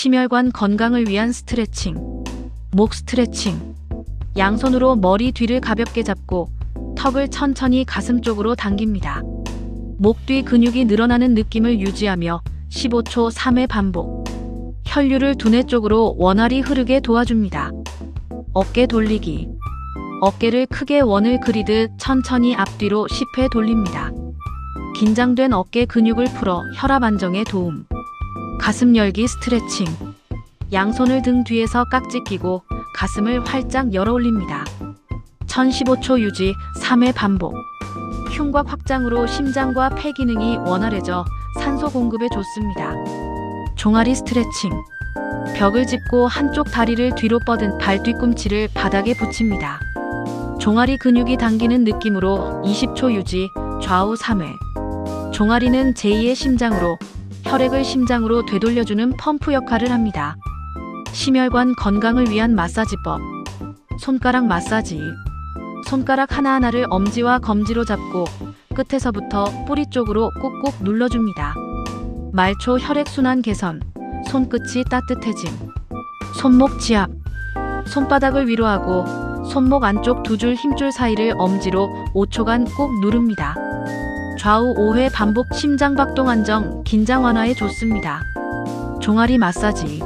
심혈관 건강을 위한 스트레칭. 목 스트레칭. 양손으로 머리 뒤를 가볍게 잡고 턱을 천천히 가슴 쪽으로 당깁니다. 목 뒤 근육이 늘어나는 느낌을 유지하며 15초 3회 반복. 혈류를 두뇌 쪽으로 원활히 흐르게 도와줍니다. 어깨 돌리기. 어깨를 크게 원을 그리듯 천천히 앞뒤로 10회 돌립니다. 긴장된 어깨 근육을 풀어 혈압 안정에 도움. 가슴 열기 스트레칭. 양손을 등 뒤에서 깍지 끼고 가슴을 활짝 열어 올립니다. 1015초 유지 3회 반복. 흉곽 확장으로 심장과 폐 기능이 원활해져 산소 공급에 좋습니다. 종아리 스트레칭. 벽을 짚고 한쪽 다리를 뒤로 뻗은 발 뒤꿈치를 바닥에 붙입니다. 종아리 근육이 당기는 느낌으로 20초 유지 좌우 3회. 종아리는 제2의 심장으로 혈액을 심장으로 되돌려주는 펌프 역할을 합니다. 심혈관 건강을 위한 마사지법. 손가락 마사지. 손가락 하나하나를 엄지와 검지로 잡고 끝에서부터 뿌리 쪽으로 꾹꾹 눌러줍니다. 말초 혈액순환 개선. 손끝이 따뜻해짐. 손목 지압. 손바닥을 위로 하고 손목 안쪽 두 줄 힘줄 사이를 엄지로 5초간 꾹 누릅니다. 좌우 5회 반복 심장박동 안정, 긴장 완화에 좋습니다. 종아리 마사지.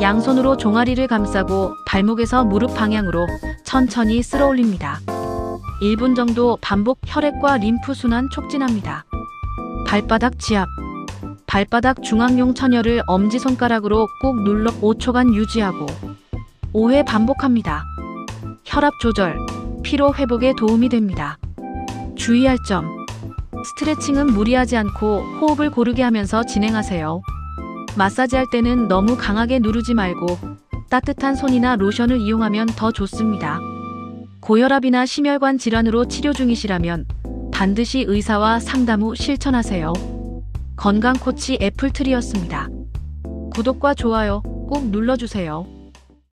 양손으로 종아리를 감싸고 발목에서 무릎 방향으로 천천히 쓸어 올립니다. 1분 정도 반복 혈액과 림프 순환 촉진합니다. 발바닥 지압. 발바닥 중앙용 천혈을 엄지손가락으로 꾹 눌러 5초간 유지하고 5회 반복합니다. 혈압 조절, 피로 회복에 도움이 됩니다. 주의할 점. 스트레칭은 무리하지 않고 호흡을 고르게 하면서 진행하세요. 마사지 할 때는 너무 강하게 누르지 말고 따뜻한 손이나 로션을 이용하면 더 좋습니다. 고혈압이나 심혈관 질환으로 치료 중이시라면 반드시 의사와 상담 후 실천하세요. 건강 코치 애플트리였습니다. 구독과 좋아요 꼭 눌러주세요.